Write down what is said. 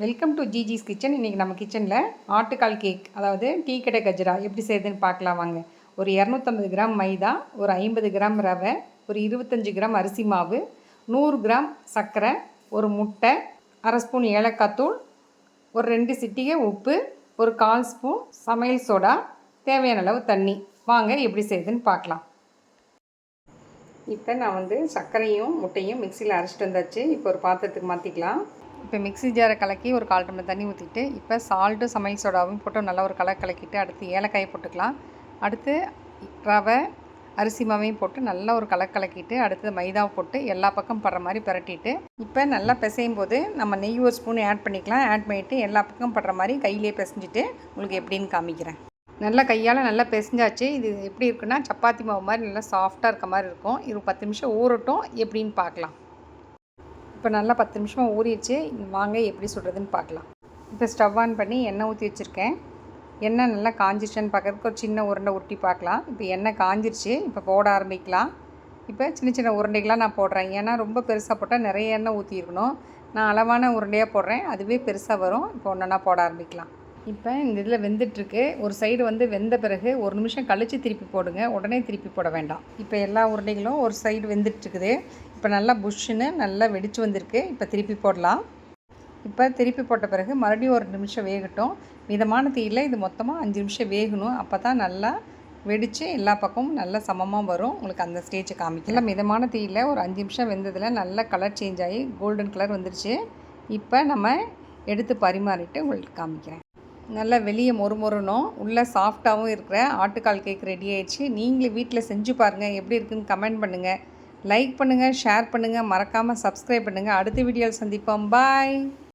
Welcome to ஜிஜிஸ் kitchen இன்றைக்கி நம்ம கிச்சனில் ஆட்டுக்கால் கேக் அதாவது டீ கடை கஜ்ரா எப்படி செய்யுதுன்னு பார்க்கலாம் வாங்க. ஒரு இரநூத்தம்பது கிராம் மைதா ஒரு ஐம்பது கிராம் ரவை ஒரு இருபத்தஞ்சி கிராம் அரிசி மாவு நூறு கிராம் சர்க்கரை ஒரு முட்டை அரை ஸ்பூன் ஏலக்காய் தூள் ஒரு ரெண்டு சிட்டிகை உப்பு ஒரு கால் ஸ்பூன் சமையல் சோடா தேவையான அளவு தண்ணி. வாங்க எப்படி செய்யுதுன்னு பார்க்கலாம். இப்போ நான் வந்து சர்க்கரையும் முட்டையும் மிக்சியில் அரைச்சிட்டு வந்தாச்சு. இப்போ ஒரு பாத்திரத்துக்கு மாற்றிக்கலாம் இப்போ மிக்ஸி ஜாரை கலக்கி ஒரு கால் டம்ளர் தண்ணி ஊற்றிட்டு இப்போ சால்ட்டு சமையல் சோடாவும் போட்டு நல்லா ஒரு கலர் கலக்கிட்டு அடுத்து ஏலக்காயை போட்டுக்கலாம். அடுத்து ரவை அரிசி மாவையும் போட்டு நல்லா ஒரு கலர் கலக்கிட்டு அடுத்து மைதாவை போட்டு எல்லா பக்கம் படுற மாதிரி பரட்டிட்டு இப்போ நல்லா பிசையும் போது நம்ம நெய் ஒரு ஸ்பூன் ஆட் பண்ணிக்கலாம். ஆட் பண்ணிவிட்டு எல்லா பக்கம் படுற மாதிரி கையிலே பிசைஞ்சிட்டு உங்களுக்கு எப்படின்னு காமிக்கிறேன். நல்லா கையால் நல்லா பிசைஞ்சாச்சு. இது எப்படி இருக்குன்னா சப்பாத்தி மாவு மாதிரி நல்லா சாஃப்டாக இருக்க மாதிரி இருக்கும். இது பத்து நிமிஷம் ஊறட்டும். எப்படின்னு பார்க்கலாம். இப்போ நல்லா பத்து நிமிஷமாக ஊறிடுச்சு. வாங்க எப்படி சொல்கிறதுன்னு பார்க்கலாம். இப்போ ஸ்டவ் ஆன் பண்ணி எண்ணெய் ஊற்றி வச்சுருக்கேன். எண்ணெய் நல்லா காஞ்சிருச்சான்னு பார்க்கறதுக்கு ஒரு சின்ன உருண்டை ஒட்டி பார்க்கலாம். இப்போ எண்ணெய் காஞ்சிருச்சு இப்போ போட ஆரம்பிக்கலாம். இப்போ சின்ன சின்ன உருண்டைகளாக நான் போடுறேன். ஏன்னா ரொம்ப பெருசாக போட்டால் நிறைய எண்ணெய் ஊற்றிருக்கணும் நான் அளவான உருண்டையாக போடுறேன். அதுவே பெருசாக வரும். இப்போ ஒன்றா போட ஆரம்பிக்கலாம். இப்போ இந்த இதில் வெந்துட்டுருக்கு. ஒரு சைடு வந்து வெந்த பிறகு ஒரு நிமிஷம் கழித்து திருப்பி போடுங்க. உடனே திருப்பி போட வேண்டாம். இப்போ எல்லா உருண்டைகளும் ஒரு சைடு வெந்துட்டுருக்குது. இப்போ நல்லா புஷ்ஷுன்னு நல்லா வெடிச்சு வந்திருக்கு. இப்போ திருப்பி போடலாம். இப்போ திருப்பி போட்ட பிறகு மறுபடியும் ஒரு நிமிஷம் வேகட்டும். மிதமான தீயில் இது மொத்தமாக அஞ்சு நிமிஷம் வேகணும். அப்போ தான் நல்லா வெடித்து எல்லா பக்கமும் நல்லா சமமாக வரும். உங்களுக்கு அந்த ஸ்டேஜை காமிக்கலாம் மிதமான தீயில் ஒரு அஞ்சு நிமிஷம் வெந்ததில் நல்லா கலர் சேஞ்ச் ஆகி கோல்டன் கலர் வந்துருச்சு. இப்போ நம்ம எடுத்து பரிமாறிட்டு உங்களுக்கு காமிக்கிறேன். நல்லா வெளியே மொறு மொறுனும் உள்ளே சாஃப்டாகவும் இருக்கிற ஆட்டுக்கால் கேக் ரெடி ஆயிடுச்சு. நீங்களே வீட்டில் செஞ்சு பாருங்கள் எப்படி இருக்குன்னு கமெண்ட் பண்ணுங்கள் லைக் பண்ணுங்கள் ஷேர் பண்ணுங்கள் மறக்காமல் சப்ஸ்கிரைப் பண்ணுங்கள் அடுத்த வீடியோவில் சந்திப்போம். பாய்